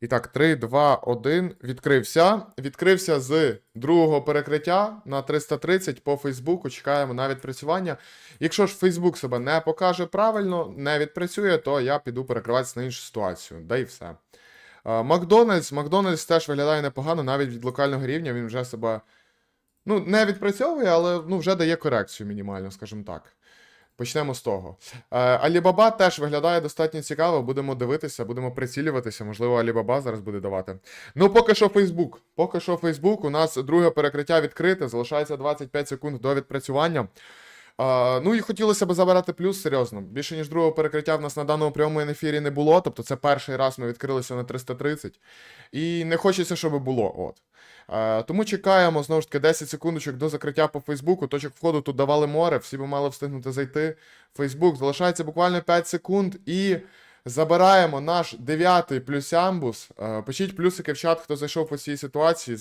І так, 3, 2, 1. Відкрився. Відкрився з другого перекриття на 330 по Фейсбуку. Чекаємо на відпрацювання. Якщо ж Фейсбук себе не покаже правильно, не відпрацює, то я піду перекриватися на іншу ситуацію. Да і все. Макдональдс. Макдональдс теж виглядає непогано, навіть від локального рівня він вже себе. Ну, не відпрацьовує, але ну, вже дає корекцію мінімально, скажімо так. Почнемо з того. Е, Алібаба теж виглядає достатньо цікаво. Будемо дивитися, будемо прицілюватися. Можливо, Алібаба зараз буде давати. Ну, поки що Фейсбук. Поки що Фейсбук. У нас друге перекриття відкрите. Залишається 25 секунд до відпрацювання. Е, ну і хотілося б забирати плюс серйозно. Більше ніж другого перекриття в нас на даному прямому ефірі не було. Тобто це перший раз ми відкрилися на 330. І не хочеться, щоб було. От. Е, тому чекаємо знову ж таки 10 секундочок до закриття по Фейсбуку. Точок входу тут давали море, всі би мали встигнути зайти. Фейсбук залишається буквально 5 секунд і забираємо наш дев'ятий плюс амбус. Е, пишіть плюсики в чат, хто зайшов по цій ситуації.